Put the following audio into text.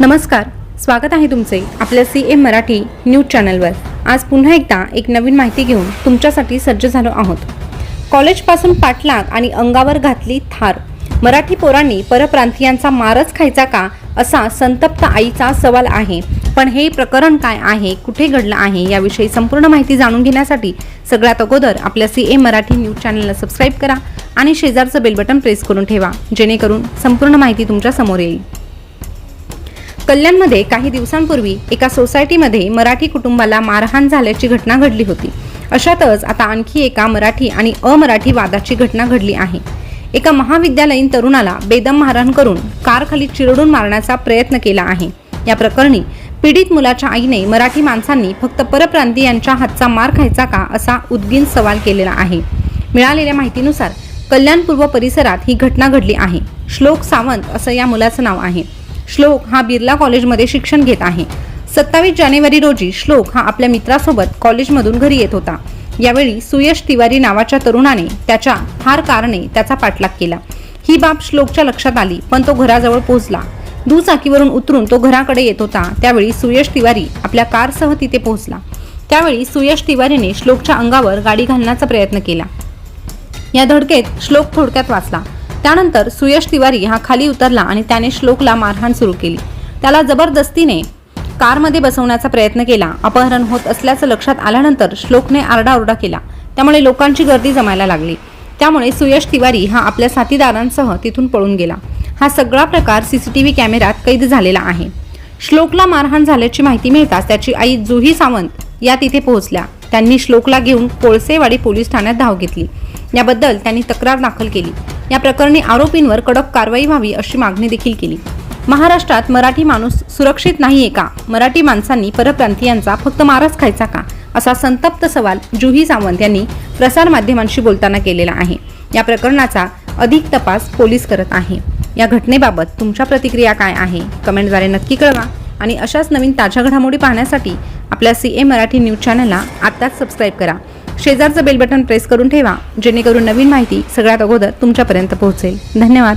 नमस्कार स्वागत आहे तुमचे आपल्या सी एम मराठी न्यूज चॅनलवर. आज पुन्हा एकदा एक नवीन माहिती घेऊन तुमच्यासाठी सज्ज झालो आहोत. कॉलेजपासून पाठलाग आणि अंगावर घातली थार. मराठी पोरांनी परप्रांतीयांचा मारच खायचा का असा संतप्त आईचा सवाल आहे. पण हे प्रकरण काय आहे कुठे घडलं आहे याविषयी संपूर्ण माहिती जाणून घेण्यासाठी सगळ्यात अगोदर आपल्या सी ए मराठी न्यूज चॅनलला सबस्क्राईब करा आणि शेजारचं बेल बटन प्रेस करून ठेवा जेणेकरून संपूर्ण माहिती तुमच्यासमोर येईल. कल्याणमध्ये काही दिवसांपूर्वी एका सोसायटीमध्ये मराठी कुटुंबाला मारहाण झाल्याची घटना घडली होती. अशातच आता आणखी एका मराठी आणि अमराठी वादाची घटना घडली आहे. एका महाविद्यालयीन तरुणाला बेदम मारहाण करून कारखाली चिरडून मारण्याचा प्रयत्न केला आहे. या प्रकरणी पीडित मुलाच्या आईने मराठी माणसांनी फक्त परप्रांतीयांच्या हातचा मार खायचा का असा उद्गीन सवाल केलेला आहे. मिळालेल्या माहितीनुसार कल्याणपूर्व परिसरात ही घटना घडली आहे. श्लोक सावंत असं या मुलाचं नाव आहे. श्लोक हा बिर्ला कॉलेजमध्ये शिक्षण घेत आहे. सत्तावीस जानेवारी रोजी श्लोक हा आपल्या मित्रासोबत कॉलेजमधून घरी येत होता. यावेळी सुयश तिवारी नावाच्या तरुणाने त्याच्या फार कारणे त्याचा पाठलाग केला. ही बाब श्लोकच्या लक्षात आली पण तो घराजवळ पोहोचला. दुचाकीवरून उतरून तो घराकडे येत होता. त्यावेळी सुयश तिवारी आपल्या कारसह तिथे पोहोचला. त्यावेळी सुयश तिवारीने श्लोकच्या अंगावर गाडी घालण्याचा प्रयत्न केला. या धडकेत श्लोक थोडक्यात वाचला. त्यानंतर सुयश तिवारी हा खाली उतरला आणि त्याने श्लोकला मारहाण सुरू केली. त्याला जबरदस्तीने कारमध्ये बसवण्याचा प्रयत्न केला. अपहरण होत असल्याचं लक्षात आल्यानंतर श्लोकने आरडाओरडा केला. त्यामुळे लोकांची गर्दी जमायला लागली. त्यामुळे सुयश तिवारी हा आपल्या साथीदारांसह तिथून पळून गेला. हा सगळा प्रकार सी सी टी व्ही कॅमेऱ्यात कैद झालेला आहे. श्लोकला मारहाण झाल्याची माहिती मिळताच त्याची आई जुही सावंत या तिथे पोहोचल्या. त्यांनी श्लोकला घेऊन कोळसेवाडी पोलीस ठाण्यात धाव घेतली. याबद्दल त्यांनी तक्रार दाखल केली. या प्रकरणी आरोपींवर कडक कारवाई व्हावी अशी मागणी देखील केली. महाराष्ट्रात मराठी माणूस सुरक्षित नाहीये का? मराठी माणसांनी परप्रांतीयांचा फक्त मारच खायचा का? असा संतप्त सवाल जुही सावंत यांनी प्रसारमाध्यमांशी बोलताना केलेला आहे. या प्रकरणाचा अधिक तपास पोलीस करत आहे. या घटनेबाबत तुमच्या प्रतिक्रिया काय आहे? कमेंटद्वारे नक्की कळवा आणि अशाच नवीन ताज्या घडामोडी पाहण्यासाठी आपल्या सी ए मराठी न्यूज चॅनलला आत्ताच सबस्क्राईब करा. शेजारचं बेल बटन प्रेस करून ठेवा जेणेकरून नवीन माहिती सगळ्यात अगोदर तुमच्यापर्यंत पोहोचेल. धन्यवाद.